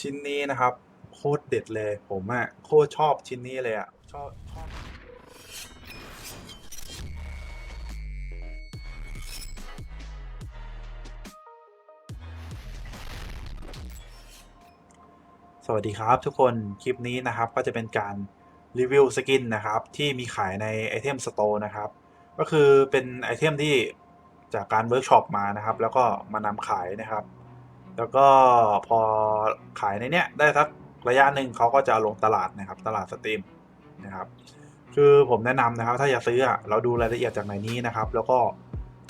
ชิ้นนี้นะครับ โคตรเด็ดเลยผมอะโคตรชอบชิ้นนี้เลยอะชอบชอบสวัสดีครับทุกคนคลิปนี้นะครับก็จะเป็นการรีวิวสกินนะครับที่มีขายในไอเทมสโตร์นะครับ ก็คือเป็นไอเทมที่จากการเวิร์กช็อปมานะครับ แล้วก็มานำขายนะครับ แล้วก็พอขายในเนี้ยได้สักระยะหนึ่งเขาก็จะลงตลาดนะครับ ตลาดสตรีมนะครับ คือผมแนะนำนะครับ ถ้าอยากซื้อเราดูรายละเอียดจากในนี้นะครับ แล้วก็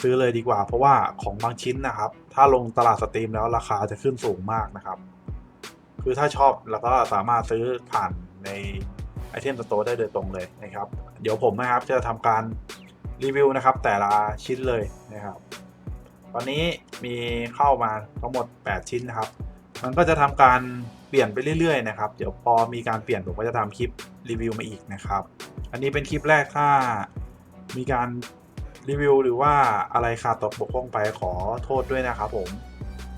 ซื้อเลยดีกว่า เพราะว่าของบางชิ้นนะครับ ถ้าลงตลาดสตรีมแล้วราคาจะขึ้นสูงมากนะครับ คือถ้าชอบเราก็สามารถซื้อผ่านในไอเทมสโตร์ได้โดยตรงเลยนะครับ เดี๋ยวผมนะครับจะทำการรีวิวนะครับ แต่ละชิ้นเลยนะครับ ตอนนี้มีเข้ามาทั้งหมด 8 ชิ้นนะครับ มันก็จะทำการเปลี่ยนไปเรื่อยๆนะครับ เดี๋ยวพอมีการเปลี่ยนผมก็จะทำคลิปรีวิวมาอีกนะครับ อันนี้เป็นคลิปแรกถ้ามีการรีวิวหรือว่าอะไรขาดตกบกพร่องไปขอโทษด้วยนะครับผม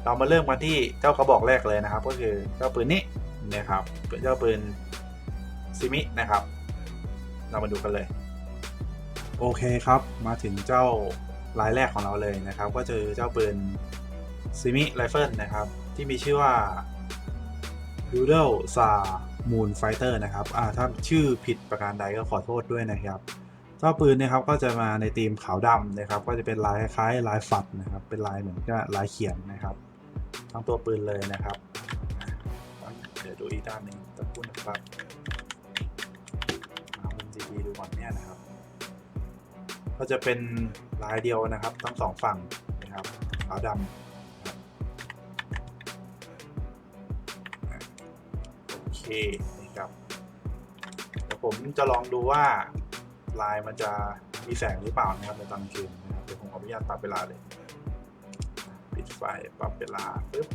เรามาเริ่มกันที่เจ้ากระบอกแรกเลยนะครับ ก็คือเจ้าปืนนี้นะครับเจ้าปืนซิมินะครับ เรามาดูกันเลย โอเคครับ มาถึงเจ้า รายแรกของเราเลยนะครับ ก็เจอเจ้าปืนซิมิไรเฟิลนะครับ ที่มีชื่อว่า Doodle Sa Moon Fighter นะครับอ่าถ้าชื่อผิดประการใดก็ขอโทษด้วยนะครับเจ้าปืนเนะครับก็จะมาในธีมขาวดำนะครับ ก็จะเป็นลายคล้ายลายฝัดนะครับ เป็นลายเหมือนกับลายเขียนนะครับ ทั้งตัวปืนเลยนะครับเดี๋ยวดูอีกด้านหนึ่งตะพูดนะครับเอามุมดีๆดูก่อนเนี่ยนะครับ ก็จะเป็นลายเดียวนะครับ ทั้งสองฝั่งนะครับขาวดำโอเคนะครับเดี๋ยวผมจะลองดูว่าลายมันจะมีแสงหรือเปล่านะครับในตอนกลางคืนนะครับเดี๋ยวผมขออนุญาตปรับเวลาเลยปิดไฟปรับเวลาปึ๊บ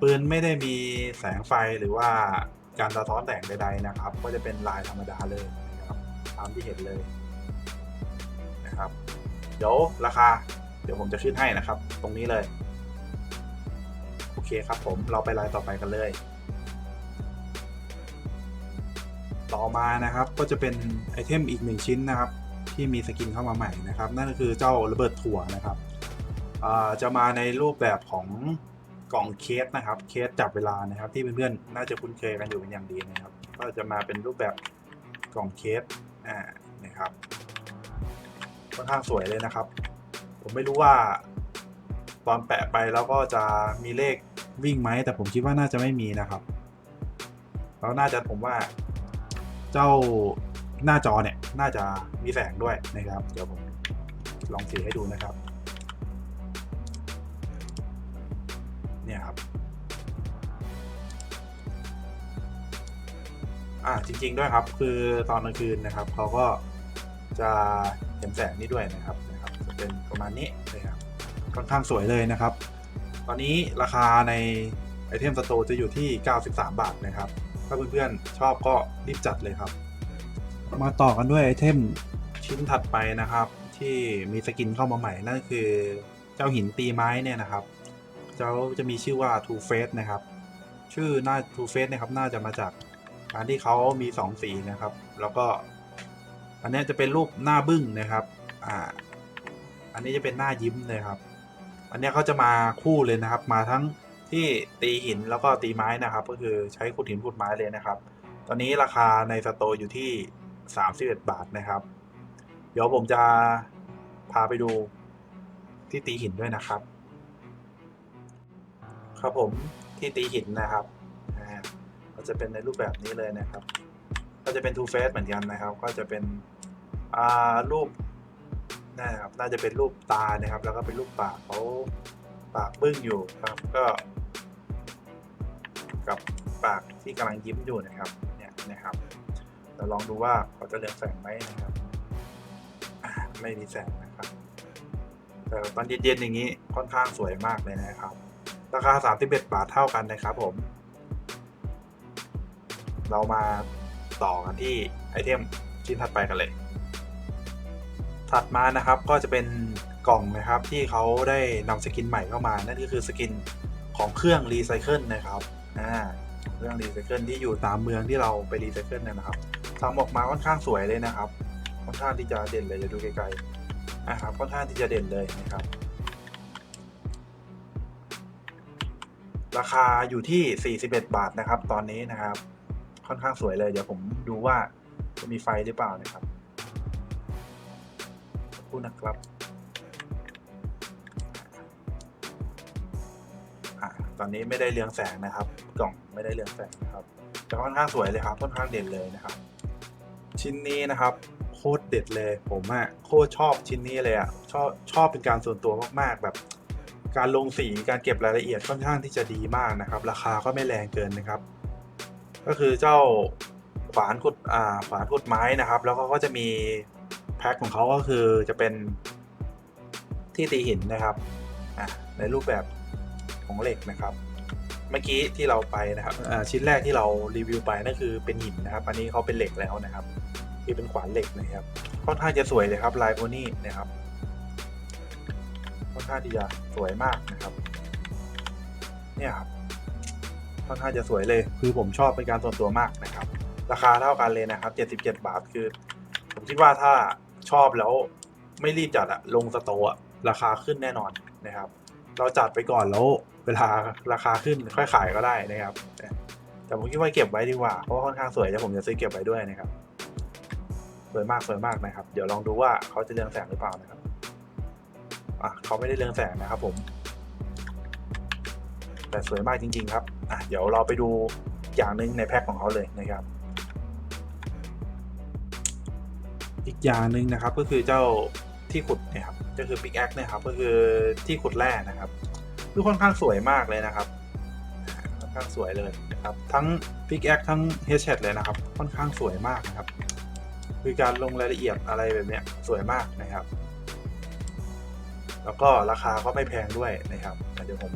ปืนไม่ได้มีแสงไฟหรือว่าการสะท้อนแสงใดๆนะครับ ก็จะเป็นลายธรรมดาเลยนะครับตามที่เห็นเลย นะครับ เดี๋ยวราคา เดี๋ยวผมจะขึ้นให้นะครับ ตรงนี้เลย โอเคครับผมเราไปลายต่อไปกันเลย ต่อมานะครับก็จะเป็นไอเทมอีกหนึ่งชิ้นนะครับ ที่มีสกินเข้ามาใหม่นะครับ นั่นก็คือเจ้าระเบิดถั่วนะครับจะมาในรูปแบบของกล่องเคสนะครับ เคสจับเวลานะครับ ที่เพื่อนๆน่าจะคุ้นเคยกันอยู่เป็นอย่างดีนะครับ ก็จะมาเป็นรูปแบบกล่องเคสอ่านะครับ ค่อนข้างสวยเลยนะครับ ผมไม่รู้ว่า ตอนแปะไปแล้วก็จะมีเลขวิ่งไหม แต่ผมคิดว่าน่าจะไม่มีนะครับแล้วน่าจะผมว่า เจ้าหน้าจอเนี่ย น่าจะมีแสงด้วยนะครับ เดี๋ยวผมลองสีให้ดูนะครับ เนี่ยครับอ่าจริง ๆ ด้วยครับ คือตอนกลางคืนนะครับเขาก็จะ เห็นแสงนี้ด้วยนะครับนะครับ จะเป็นประมาณนี้นะครับค่อนข้างสวยเลยนะครับ ตอนนี้ราคาในไอเทมสโตจะอยู่ที่ 93 บาทนะครับ ถ้าเพื่อนๆชอบก็รีบจัดเลยครับ มาต่อกันด้วยไอเทมชิ้นถัดไปนะครับ ที่มีสกินเข้ามาใหม่นั่นคือเจ้าหินตีไม้เนี่ยนะครับ เจ้าจะมีชื่อว่า Two Face นะครับ ชื่อหน้า Two Face นะครับน่าจะมาจากการที่เขามี 2 สีนะครับ แล้วก็ อันนี้จะเป็นรูปหน้าบึ้งนะครับ อ่า อันนี้จะเป็นหน้ายิ้มเลยครับ อันนี้เขาจะมาคู่เลยนะครับ มาทั้งที่ตีหินแล้วก็ตีไม้นะครับ ก็คือใช้ขุดหินขุดไม้เลยนะครับ ตอนนี้ราคาในสโตร์อยู่ที่ 31 บาทนะครับ เดี๋ยวผมจะพาไปดูที่ตีหินด้วยนะครับ ครับผมที่ตีหินนะครับ ก็จะเป็นในรูปแบบนี้เลยนะครับ ก็จะเป็น two face เหมือนกันนะครับ ก็จะเป็นรูปนะครับน่าจะเป็นรูปตานะครับ แล้วก็เป็นรูปปากเขาปากบึ้งอยู่ครับก็ กับปากที่กำลังยิ้มอยู่นะครับเนี่ยนะครับเราลองดูว่าเขาจะเรืองแสงไหมนะครับ ไม่มีแสงนะครับ แต่ตอนเย็นๆอย่างนี้ค่อนข้างสวยมากเลยนะครับ ราคา 31 บาทเท่ากันนะครับผม เรามา ต่อกันที่ไอเทมชิ้นถัดไปกันเลย ถัดมานะครับก็จะเป็นกล่องนะครับที่เขาได้นำสกินใหม่เข้ามา นั่นก็คือสกินของเครื่องรีไซเคิลนะครับอ่าเครื่องรีไซเคิลที่อยู่ตามเมืองที่เราไปรีไซเคิลเนี่ยนะครับทำออกมาค่อนข้างสวยเลยนะครับ ค่อนข้างที่จะเด่นเลยจะดูไกลๆนะครับค่อนข้างที่จะเด่นเลยนะครับ ราคาอยู่ที่ 41 บาทนะครับ ตอนนี้นะครับ ค่อนข้างสวยเลย เดี๋ยวผมดูว่าจะมีไฟหรือเปล่านะครับขอบคุณนะครับอะตอนนี้ไม่ได้เรืองแสงนะครับ กล่องไม่ได้เรืองแสงนะครับแต่ค่อนข้างสวยเลยครับ ค่อนข้างเด่นเลยนะครับ ชิ้นนี้นะครับโคตรเด็ดเลย ผมอะโคตรชอบชิ้นนี้เลยอะชอบชอบเป็นการส่วนตัวมากๆแบบ การลงสีการเก็บรายละเอียดค่อนข้างที่จะดีมากนะครับ ราคาก็ไม่แรงเกินนะครับ ก็คือเจ้าขวานขุดอ่าขวานขุดไม้นะครับ แล้วก็ก็จะมีแพ็คของเขาก็คือจะเป็นที่ตีหินนะครับอ่าในรูปแบบของเหล็กนะครับ เมื่อกี้ที่เราไปนะครับอ่าชิ้นแรกที่เรารีวิวไปนั่นคือเป็นหินนะครับ อันนี้เขาเป็นเหล็กแล้วนะครับที่เป็นขวานเหล็กนะครับค่อนข้างจะสวยเลยครับลายโพนี่นะครับค่อนข้างที่จะสวยมากนะครับ เนี่ยครับ ค่อนข้างจะสวยเลย คือผมชอบเป็นการส่วนตัวมากนะครับ ราคาเท่ากันเลยนะครับ 77 บาทคือ ผมคิดว่าถ้าชอบแล้วไม่รีบจัดอะลงสโตอะราคาขึ้นแน่นอนนะครับ เราจัดไปก่อนแล้วเวลาราคาขึ้นค่อยขายก็ได้นะครับ แต่ผมคิดว่าเก็บไว้ดีกว่าเพราะว่าค่อนข้างสวยแล้วผมจะซื้อเก็บไว้ด้วยนะครับสวยมากสวยมากนะครับ เดี๋ยวลองดูว่าเขาจะเรืองแสงหรือเปล่านะครับอะเขาไม่ได้เรืองแสงนะครับผม แต่สวยมากจริง ๆครับ เดี๋ยวเราไปดูอย่างหนึ่งในแพ็คของเขาเลยนะครับ อีกอย่างหนึ่งนะครับก็คือเจ้าที่ขุดนี่ยครับก็คือปิกแอคนี่ยครับก็คือที่ขุดแร่นะครับคือค่อนข้างสวยมากเลยนะครับค่อนข้างสวยเลยนะครับทั้งปิกแอคทั้งเฮชเชเลยนะครับ ค่อนข้างสวยมากนะครับ คือการลงรายละเอียดอะไรแบบนี้สวยมากนะครับ แล้วก็ราคาก็ไม่แพงด้วยนะครับเดี๋ยวผม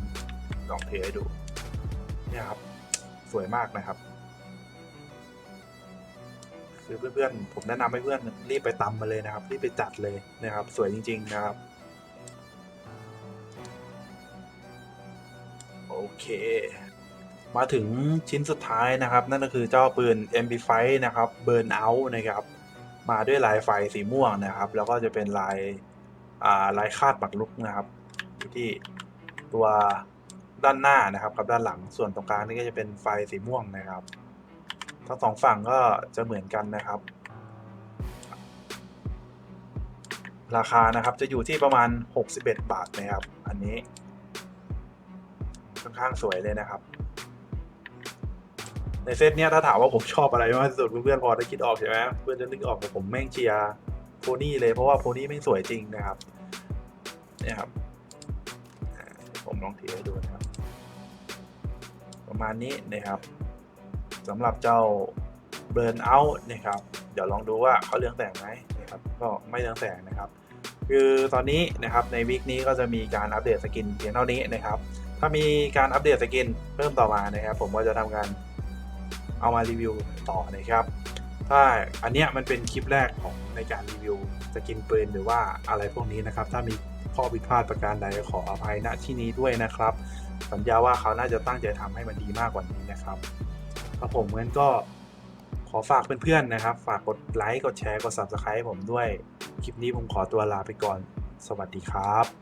ลองเทให้ดู เนี่ยครับ สวยมากนะครับ คือเพื่อนๆผมแนะนำให้เพื่อนรีบไปตำมาเลยนะครับรีบไปจัดเลยนะครับ สวยจริง ๆนะครับ โอเค มาถึงชิ้นสุดท้ายนะครับ นั่นก็คือเจ้าปืน MP5 นะครับ Burn Out นะครับมาด้วยลายไฟสีม่วงนะครับ แล้วก็จะเป็นลายาลายคาดปักลุกนะครับ ที่ตัว ด้านหน้านะครับกับด้านหลังส่วนตรงกลางนี่ก็จะเป็นไฟสีม่วงนะครับทั้งสองฝั่งก็จะเหมือนกันนะครับ ราคานะครับจะอยู่ที่ประมาณ 61 บาทนะครับ อันนี้ค่อนข้างสวยเลยนะครับ ในเซตเนี้ยถ้าถามว่าผมชอบอะไรมากที่สุดเพื่อนๆพอได้คิดออกใช่ไหมเพื่อนจะนึกออกว่าผมแม่งเชียร์โพนี่เลยเพราะว่าโพนี่ไม่สวยจริงนะครับเนี่ยครับผมลองถือให้ดูนะครับ ประมาณนี้นะครับสำหรับเจ้าเบิร์นเอาท์นะครับ เดี๋ยวลองดูว่าเขาเรืองแสงไหมนะครับ ก็ไม่เรืองแสงนะครับ คือตอนนี้นะครับในวีคนี้ก็จะมีการอัปเดตสกินเพียงเท่านี้นะครับ ถ้ามีการอัปเดตสกินเพิ่มต่อมานะครับ ผมก็จะทำการเอามารีวิวต่อนะครับ ถ้าอันเนี้ยมันเป็นคลิปแรกของในการรีวิวสกินปืนหรือว่าอะไรพวกนี้นะครับ ถ้ามีข้อผิดพลาดประการใดขออภัยณที่นี้ด้วยนะครับ สัญญาว่าเขาน่าจะตั้งใจทำให้มันดีมากกว่านี้นะครับครับผมงั้นก็ขอฝากเพื่อนๆนะครับ ฝากกดไลค์กดแชร์กด Subscribe ผมด้วย คลิปนี้ผมขอตัวลาไปก่อน สวัสดีครับ